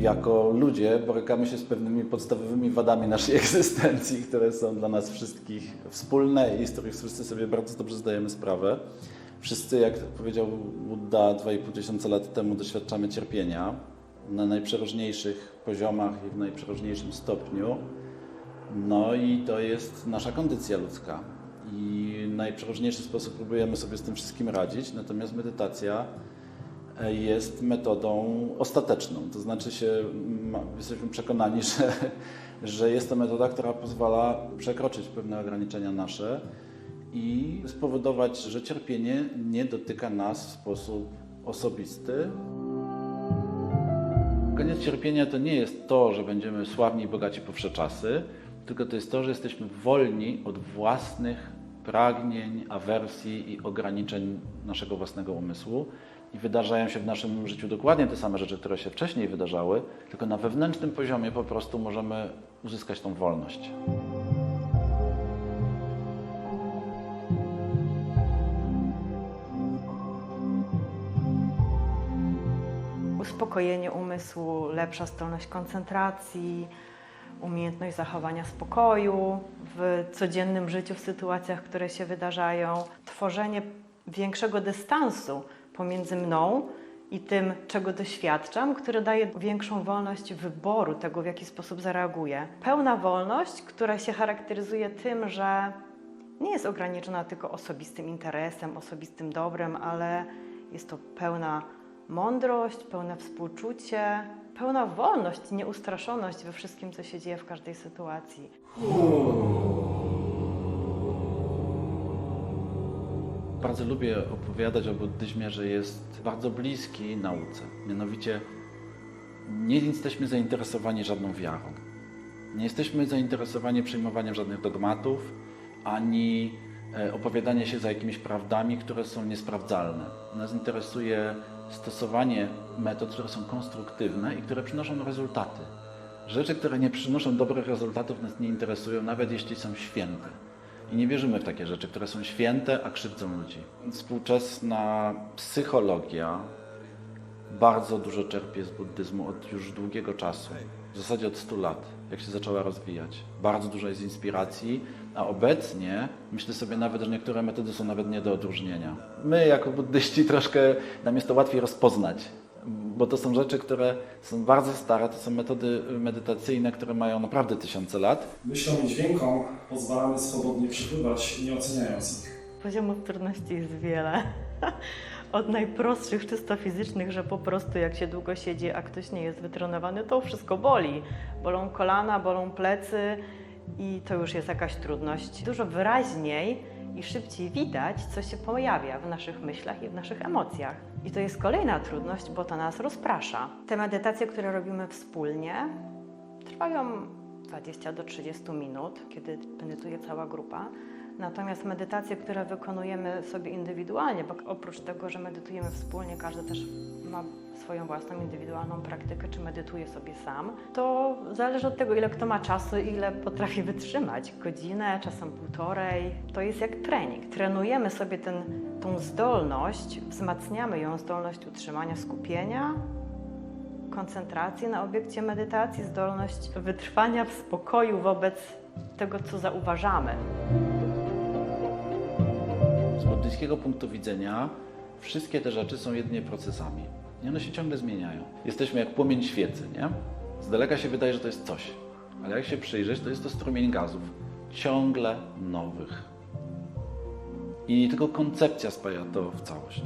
jako ludzie borykamy się z pewnymi podstawowymi wadami naszej egzystencji, które są dla nas wszystkich wspólne i z których wszyscy sobie bardzo dobrze zdajemy sprawę. Wszyscy, jak powiedział Buddha 2,5 tysiąca lat temu, doświadczamy cierpienia na najprzeróżniejszych poziomach i w najprzeróżniejszym stopniu. No i to jest nasza kondycja ludzka. I w najprzeróżniejszy sposób próbujemy sobie z tym wszystkim radzić, natomiast medytacja jest metodą ostateczną. To znaczy się, ma- jesteśmy przekonani, że, że jest to metoda, która pozwala przekroczyć pewne ograniczenia nasze i spowodować, że cierpienie nie dotyka nas w sposób osobisty, Koniec cierpienia to nie jest to, że będziemy sławni i bogaci po czasy, tylko to jest to, że jesteśmy wolni od własnych pragnień, awersji i ograniczeń naszego własnego umysłu. I wydarzają się w naszym życiu dokładnie te same rzeczy, które się wcześniej wydarzały, tylko na wewnętrznym poziomie po prostu możemy uzyskać tą wolność. Uspokojenie umysłu, lepsza zdolność koncentracji, umiejętność zachowania spokoju w codziennym życiu, w sytuacjach, które się wydarzają, tworzenie większego dystansu pomiędzy mną i tym, czego doświadczam, które daje większą wolność wyboru tego, w jaki sposób zareaguję. Pełna wolność, która się charakteryzuje tym, że nie jest ograniczona tylko osobistym interesem, osobistym dobrem, ale jest to pełna mądrość, pełne współczucie, pełna wolność, nieustraszoność we wszystkim, co się dzieje w każdej sytuacji. Bardzo lubię opowiadać o buddyzmie, że jest bardzo bliski nauce. Mianowicie nie jesteśmy zainteresowani żadną wiarą. Nie jesteśmy zainteresowani przyjmowaniem żadnych dogmatów, ani opowiadanie się za jakimiś prawdami, które są niesprawdzalne. Nas interesuje stosowanie metod, które są konstruktywne i które przynoszą rezultaty. Rzeczy, które nie przynoszą dobrych rezultatów, nas nie interesują, nawet jeśli są święte. I nie wierzymy w takie rzeczy, które są święte, a krzywdzą ludzi. Współczesna psychologia bardzo dużo czerpie z buddyzmu od już długiego czasu, w zasadzie od 100 lat, jak się zaczęła rozwijać. Bardzo dużo jest inspiracji, a obecnie myślę sobie nawet, że niektóre metody są nawet nie do odróżnienia. My jako buddyści troszkę nam jest to łatwiej rozpoznać, bo to są rzeczy, które są bardzo stare, to są metody medytacyjne, które mają naprawdę tysiące lat. Myślą i dźwiękom pozwalamy swobodnie przepływać, nie oceniając ich. Poziomów trudności jest wiele. Od najprostszych, czysto fizycznych, że po prostu jak się długo siedzi, a ktoś nie jest wytrenowany, to wszystko boli. Bolą kolana, bolą plecy i to już jest jakaś trudność. Dużo wyraźniej i szybciej widać, co się pojawia w naszych myślach i w naszych emocjach. I to jest kolejna trudność, bo to nas rozprasza. Te medytacje, które robimy wspólnie, trwają 20 do 30 minut, kiedy medytuje cała grupa. Natomiast medytacje, które wykonujemy sobie indywidualnie, bo oprócz tego, że medytujemy wspólnie, każdy też ma swoją własną indywidualną praktykę, czy medytuje sobie sam, to zależy od tego, ile kto ma czasu, ile potrafi wytrzymać. Godzinę, czasem półtorej. To jest jak trening. Trenujemy sobie ten, tą zdolność, wzmacniamy ją, zdolność utrzymania skupienia, koncentracji na obiekcie medytacji, zdolność wytrwania w spokoju wobec tego, co zauważamy. Z buddyjskiego punktu widzenia wszystkie te rzeczy są jedynie procesami. I one się ciągle zmieniają. Jesteśmy jak płomień świecy, nie? Z daleka się wydaje, że to jest coś. Ale jak się przyjrzeć, to jest to strumień gazów. Ciągle nowych. I tylko koncepcja spaja to w całość.